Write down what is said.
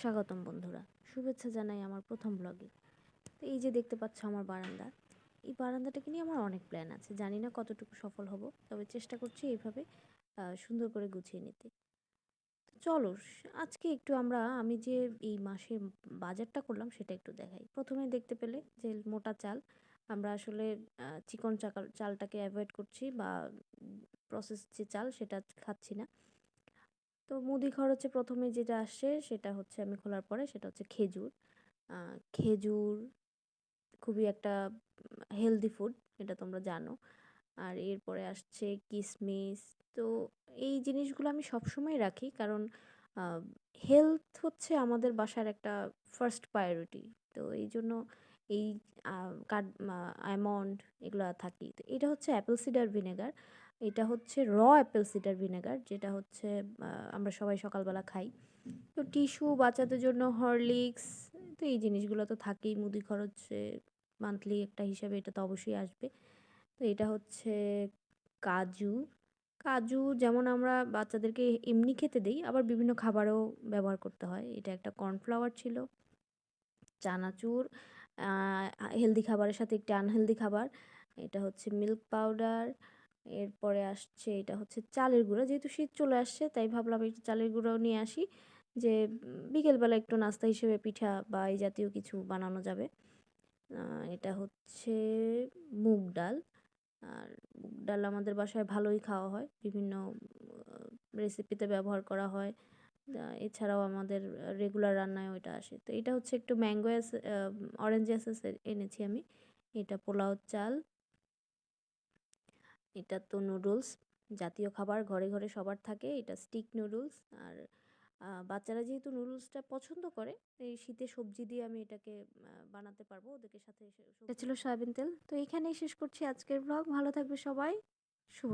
স্বাগতম বন্ধুরা। শুভেচ্ছা জানাই আমার প্রথম ব্লগে তো এই যে দেখতে পাচ্ছ আমার বারান্দা, এই বারান্দাটাকে নিয়ে আমার অনেক প্ল্যান আছে। জানি না কতটুকু সফল হব, তবে চেষ্টা করছি এইভাবে সুন্দর করে গুছিয়ে নিতে। চলো, আজকে একটু আমরা, আমি যে এই মাসে বাজারটা করলাম সেটা একটু দেখাই। প্রথমে দেখতে পেলে যে মোটা চাল, আমরা আসলে চিকন চাকাল চালটাকে অ্যাভয়েড করছি বা প্রসেস যে চাল সেটা খাচ্ছি না। তো মুদি খরচে প্রথমে যেটা আসছে সেটা হচ্ছে আমি খোলার পরে সেটা হচ্ছে খেজুর। খেজুর খুবই একটা হেলদি ফুড এটা তোমরা জানো। আর এরপরে আসছে কিশমিশ তো এই জিনিসগুলো আমি সবসময় রাখি কারণ হেলথ হচ্ছে আমাদের বাসার একটা ফার্স্ট প্রায়োরিটি তো এই জন্য এই কাঠ অ্যামন্ড এগুলো থাকি। তো এটা হচ্ছে অ্যাপেল সিডার ভিনেগার। এটা হচ্ছে র অ্যাপেল সিডার ভিনেগার, যেটা হচ্ছে আমরা সবাই সকালবেলা খাই। তো টিস্যু, বাচ্চাদের জন্য হরলিক্স, তো এই জিনিসগুলো তো থাকেই। মুদি খরচে মান্থলি একটা হিসাবে এটা তো অবশ্যই আসবে। তো এটা হচ্ছে কাজু। কাজু যেমন আমরা বাচ্চাদেরকে এমনি খেতে দিই, আবার বিভিন্ন খাবারেও ব্যবহার করতে হয়। এটা একটা কর্নফ্লাওয়ার ছিল, চানাচুর হেলদি খাবারের সাথে একটি আনহেলদি খাবার। এটা হচ্ছে মিল্ক পাউডার এরপরে আসছে, এটা হচ্ছে চালের গুঁড়ো। যেহেতু শীত চলে আসছে, তাই ভাবলাম একটু চালের গুঁড়োও নিয়ে আসি। যে, বিকেলবেলা একটু নাস্তা হিসেবে পিঠা বা এই জাতীয় কিছু বানানো যাবে। এটা হচ্ছে মুগ ডাল। আর মুগ ডাল আমাদের বাসায় ভালোই খাওয়া হয়। বিভিন্ন রেসিপিতে ব্যবহার করা হয়। এছাড়াও আমাদের রেগুলার রান্নায় ওইটা আসে। তো এটা হচ্ছে একটু ম্যাঙ্গো অরেঞ্জ এসেস এনেছি আমি। এটা পোলাও চাল, এটা তো নুডলস জাতীয় খাবার ঘরে ঘরে সবার থাকে, এটা স্টিক নুডলস আর বাচ্চারা যেহেতু নুডলসটা পছন্দ করে, এই শীতে সবজি দিয়ে আমি এটাকে বানাতে পারব ওদেরকে সাথে এটা ছিল সয়াবিন তেল। তো এখানেই শেষ করছি আজকের ব্লগ ভালো থাকবে সবাই। শুভ